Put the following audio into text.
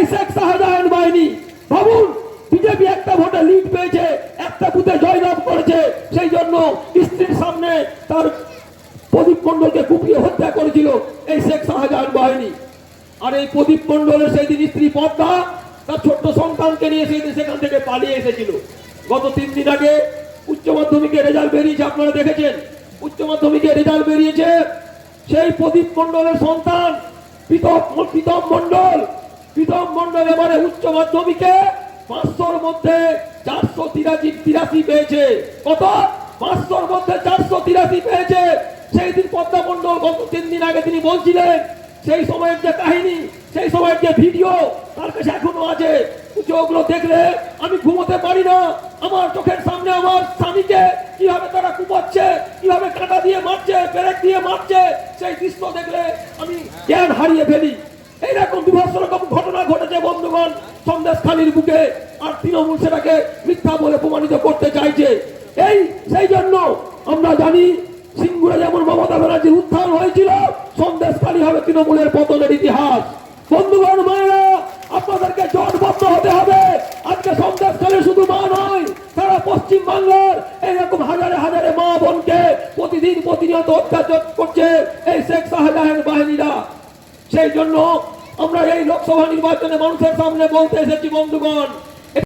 এই শেখ বাহিনী, ভাবুন, বিজেপি একটা ভোটে লিড পেয়েছে, একটা বুথে জয়লাভ করেছে, সেই জন্য স্ত্রীর সামনে তার প্রদীপ মন্ডলকে কুপিয়ে হত্যা করেছিল এই শেখ শাহজাহান বাহিনী। আর এই প্রদীপ মন্ডলের সেই স্ত্রী পদ্মা, তার ছোট্ট সন্তানকে নিয়ে সেই দিন সেখান থেকে পালিয়ে এসেছিল। গত তিন দিন আগে উচ্চ মাধ্যমিকের রেজাল্ট বেরিয়েছে, আপনারা দেখেছেন? উচ্চ মাধ্যমিকের রেজাল্ট বেরিয়েছে সেই প্রদীপ মন্ডলের সন্তান, প্রীতম প্রীতম মন্ডল প্রীতম মন্ডল এবারে উচ্চ মাধ্যমিকে পাঁচশোর মধ্যে চারশো তিরাশি তিরাশি পেয়েছে। কত? পাঁচশোর মধ্যে চারশো তিরাশি পেয়েছে। সেই দিন পদ্মা মন্ডল গত তিন দিন আগে তিনি বলছিলেন, সেই সময়ের যে কাহিনী, সেই সময়ের যে ভিডিও, তার কাছে এখনও আছে। ওগুলো দেখলে আমি ঘুমোতে পারি না। আমার চোখের সামনে আমার স্বামীকে কীভাবে তারা কুপাচ্ছে, কীভাবে কাঁটা দিয়ে মারছে, পেরেক দিয়ে মারছে, সেই দৃশ্য দেখলে আমি জ্ঞান হারিয়ে ফেলি। বন্ধুগণ সন্দেশ খালির বুকে আর তৃণমূল সেটাকে মিথ্যা বলে প্রমাণিত করতে চাইছে। এই, সেই জন্য আমরা জানি সিঙ্গুরে যেমন মমতা ব্যানার্জির উত্থান হয়েছিল, সন্দেশ খালি হবে তৃণমূলের পতনের ইতিহাস। বন্ধুগণ, মায়েরা, আপনাদেরকে জটবদ্ধ হতে হবে। আজকে সন্দেশখালী শুধু মা নয়, সারা পশ্চিম বাংলার এইরকম হাজারে হাজারে মা বোনকে প্রতিদিন প্রতিনিয়ত অত্যাচার করছে এই শেখ শাহজাহান বাহিনীরা। সেই জন্য আমরা এই লোকসভা নির্বাচনে মানুষের সামনে বলতে এসেছি বন্ধুগণ।